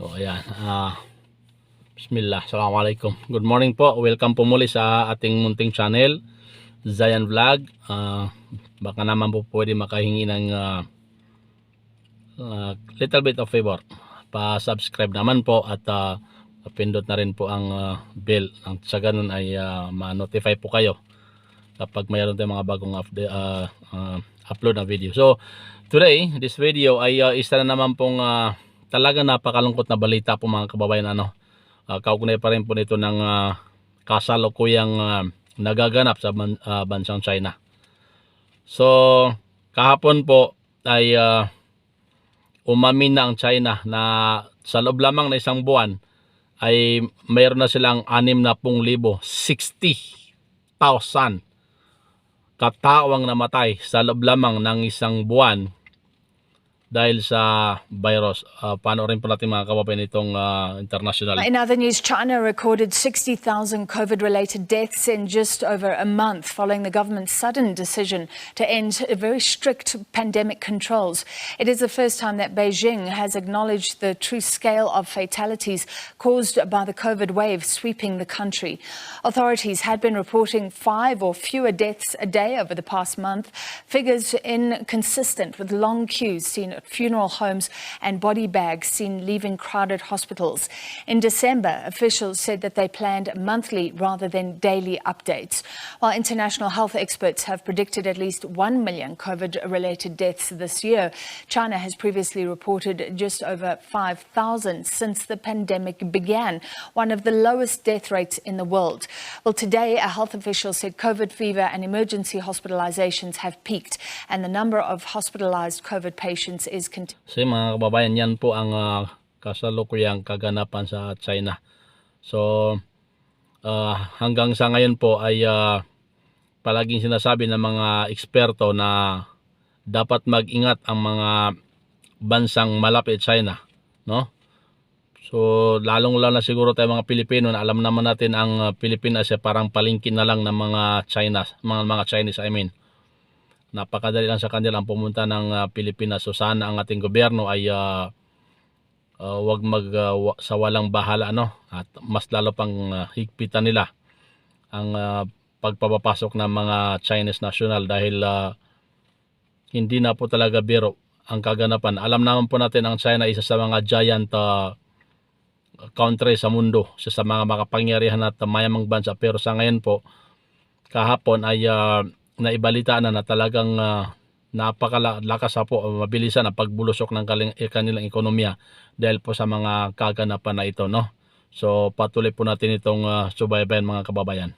So ayan. ah Bismillah. Assalamualaikum. Good morning po. Welcome po muli sa ating munting channel. Zayan Vlog. Ah, baka naman po pwede makahingi ng ah, ah, little bit of favor. Pa-subscribe naman po at ah, pindot na rin po ang ah, bell. Ang sa ganun ay ah, ma-notify po kayo kapag mayroon tayong mga bagong update, ah, ah, upload na video. So, today, this video ay uh, isa na naman pong ah, talaga napakalungkot na balita po mga kababayan. Ano, uh, kaugnay pa rin po nito ng ah, kasalukuyang ah, nagaganap sa ban- ah, bansang China. So, kahapon po ay ah, umamin na ang China na sa loob lamang na isang buwan ay mayroon na silang 60,000, 60,000 katawang namatay sa loob lamang ng isang buwan dahil sa virus. Uh, mga kababayan itong ah, international. In other news, China recorded 60,000 COVID related deaths in just over a month following the government's sudden decision to end very strict pandemic controls. It is the first time that Beijing has acknowledged the true scale of fatalities caused by the COVID wave sweeping the country. Authorities had been reporting five or fewer deaths a day over the past month, figures inconsistent with long queues seen funeral homes and body bags seen leaving crowded hospitals. In December, officials said that they planned monthly rather than daily updates, while international health experts have predicted at least 1 million COVID related deaths this year. China has previously reported just over 5,000 since the pandemic began, one of the lowest death rates in the world. Well, today, a health official said COVID fever and emergency hospitalizations have peaked, and the number of hospitalized COVID patients is continuing. Yun, mga kababayan, yan po ang ah, kasalukuyang kaganapan sa China. So ah, hanggang sa ngayon po ay ah, palaging sinasabi ng mga eksperto na dapat mag-ingat ang mga bansang malapit China, no? So lalong lalo na siguro tayo mga Pilipino na alam naman natin ang Pilipinas ay parang palingkin na lang ng mga China, mga mga Chinese I mean napakadali lang sa kanila ang pumunta ng ah, Pilipinas. So sana ang ating gobyerno ay ah, ah, wag mag wa- sa walang bahala ano at mas lalo pang ah, higpitan nila ang ah, pagpapapasok ng mga Chinese national dahil ah, hindi na po talaga biro ang kaganapan. Alam naman po natin ang China isa sa mga giant ah, country sa mundo, isa sa mga makapangyarihan at mayamang bansa pero sa ngayon po kahapon ay ah, naibalita na na talagang uh, napakalakas na po, mabilisan ang pagbulusok ng eh, kanilang ekonomiya dahil po sa mga kaganapan na ito. No? So patuloy po natin itong uh, subaybayan mga kababayan.